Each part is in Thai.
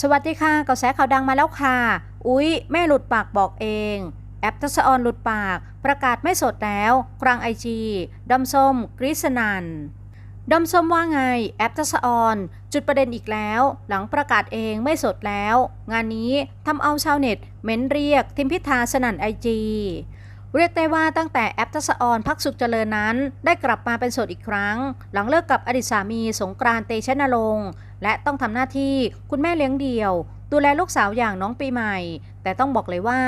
สวัสดีค่ะกระแสข่าวดังมาแล้วค่ะ อุ๊ย แม่หลุดปากบอกเอง แอปทัศออนหลุดปาก ประกาศไม่สดแล้วกลางไอจีดอมส้มกริสนันดอมส้มว่าไง แอปทัศออนจุดประเด็นอีกแล้ว หลังประกาศเองไม่สดแล้ว งานนี้ทำเอาชาวเน็ตเม้นเรียก ทิมพิธาสนันไอจี เรียกได้ว่าตั้งแต่แอปทัศออนพักสุขเจริญนั้น ได้กลับมาเป็นโสดอีกครั้ง หลังเลิกกับอดีตสามีสงกรานต์เตชะนรงค์และต้องทำหน้าที่คุณแม่เลี้ยงเดี่ยว ดูแลลูกสาวอย่างน้องปีใหม่ แต่ต้องบอกเลยว่า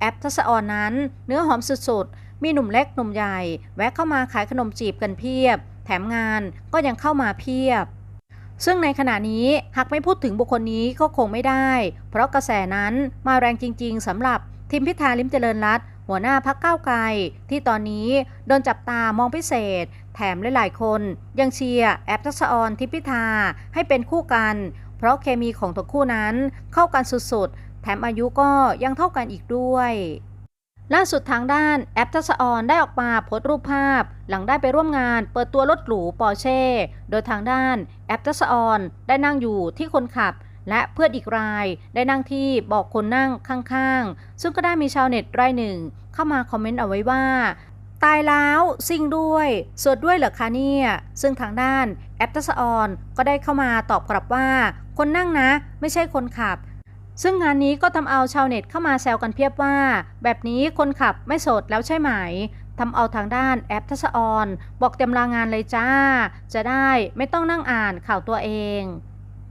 แอปทัศออนนั้น เนื้อหอมสุดๆ มีหนุ่มเล็กหนุ่มใหญ่ แวะเข้ามาขายขนมจีบกันเพียบ แถมงานก็ยังเข้ามาเพียบซึ่งในขณะนี้หากไม่พูดถึงบุคคลนี้ก็คงไม่ได้ เพราะกระแสนั้นมาแรงจริง ๆสำหรับ ทิมพิธาลิมเจริญรัตหัวหน้าพักก้าไกล ที่ตอนนี้โดนจับตามองพิเศษ แถมหลายๆ คนยังเชียร์แอปทัศออนทิมพิธาให้เป็นคู่กัน เพราะเคมีของทั้งคู่นั้นเข้ากันสุดๆ แถมอายุก็ยังเท่ากันอีกด้วยล่าสุดทางด้านแอปทัศออนได้ออกมาโพสต์รูปภาพ หลังได้ไปร่วมงานเปิดตัวรถหรูปอร์เช่ โดยทางด้านแอปทัศออนได้นั่งอยู่ที่คนขับ และเพื่อนอีกรายได้นั่งที่บอกคนนั่งข้างๆ ซึ่งก็ได้มีชาวเน็ตรายหนึ่ง เข้ามาคอมเมนต์เอาไว้ว่า ตายแล้วซิ่งด้วยสวดด้วยเหรอคะเนี่ย ซึ่งทางด้านแอปทัศออนก็ได้เข้ามาตอบกลับว่า คนนั่งนะ ไม่ใช่คนขับ ซึ่งงานนี้ก็ทำเอาชาวเน็ตเข้ามาแซวกันเพียบว่า แบบนี้คนขับไม่โสดแล้วใช่ไหมทำเอาทางด้านแอปทัศออนบอกเต็มลางานเลยจ้า จะได้ไม่ต้องนั่งอ่านข่าวตัวเอง